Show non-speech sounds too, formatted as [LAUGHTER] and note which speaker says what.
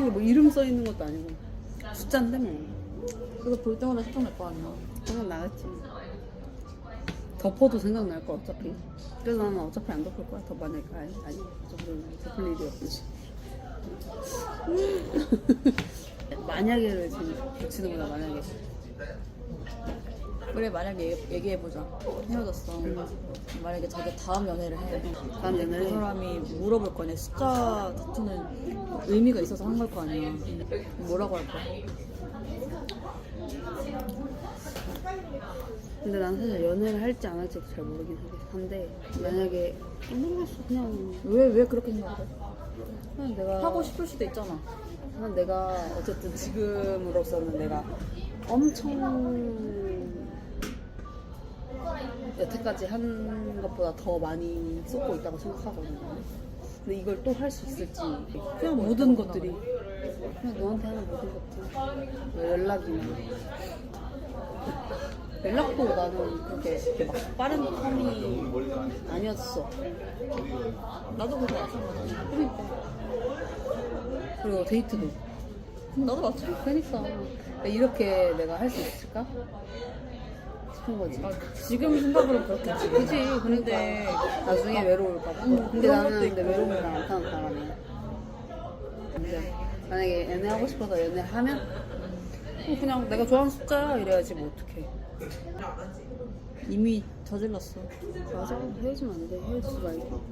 Speaker 1: 이게 뭐 이름 써 있는 것도 아니고. 숫자인데 뭐
Speaker 2: 그거 볼 때마다 생각날 거 아니야.
Speaker 1: 생각나겠지. 덮어도 생각날 거야 어차피. 그래서 나는 어차피 안 덮을 거야. 더 만약에 아니 아니 덮을, 덮을 일이 없지 [LAUGHS] 만약에를 지금 붙이는 거다 만약에
Speaker 2: 그래 만약에 얘기- 얘기해 보자. 헤어졌어. 만약에 자기 다음 연애를 해.
Speaker 1: 다음
Speaker 2: 근데
Speaker 1: 연애를
Speaker 2: 그
Speaker 1: 해.
Speaker 2: 사람이 물어볼 거 아니야. 숫자 다투는 의미가 있어서 한 걸 거 아니야. 뭐라고 할 거야?
Speaker 1: 근데 난 사실 연애를 할지 안 할지 잘 모르긴 한데 만약에 모르겠어 그냥
Speaker 2: 왜, 왜 그렇게 생각해?
Speaker 1: 그냥 내가
Speaker 2: 하고 싶을 수도 있잖아.
Speaker 1: 그냥 내가 어쨌든 지금으로서는 내가 엄청 여태까지 한 것보다 더 많이 쏟고 있다고 생각하거든요. 근데 이걸 또 할 수 있을지 그냥 모든 것들이 그냥 너한테 하는 모든 것들 뭐 연락이나 연락도 나는 그렇게 막 빠른 텀이 아니었어.
Speaker 2: 나도 그거 마찬가지야.
Speaker 1: 그러니까 그리고 데이트도
Speaker 2: 나도 마찬가지야.
Speaker 1: 그러니까 이렇게 내가 할 수 있을까 싶은 거지.
Speaker 2: 아, 지금 생각으로 그렇겠지.
Speaker 1: 그지
Speaker 2: 근데
Speaker 1: 나중에 외로울까 봐.
Speaker 2: 음,
Speaker 1: 근데
Speaker 2: 그런
Speaker 1: 나는 근데
Speaker 2: 있고.
Speaker 1: 외로움을 안 타는 사람이야. 근데 만약에 연애하고 싶어서 연애를 하면 어, 그냥 내가 좋아하는 숫자야 이래야지 뭐 어떡해.
Speaker 2: 이미 저질렀어.
Speaker 1: 맞아 헤어지면 안 돼. 헤어지지 말고.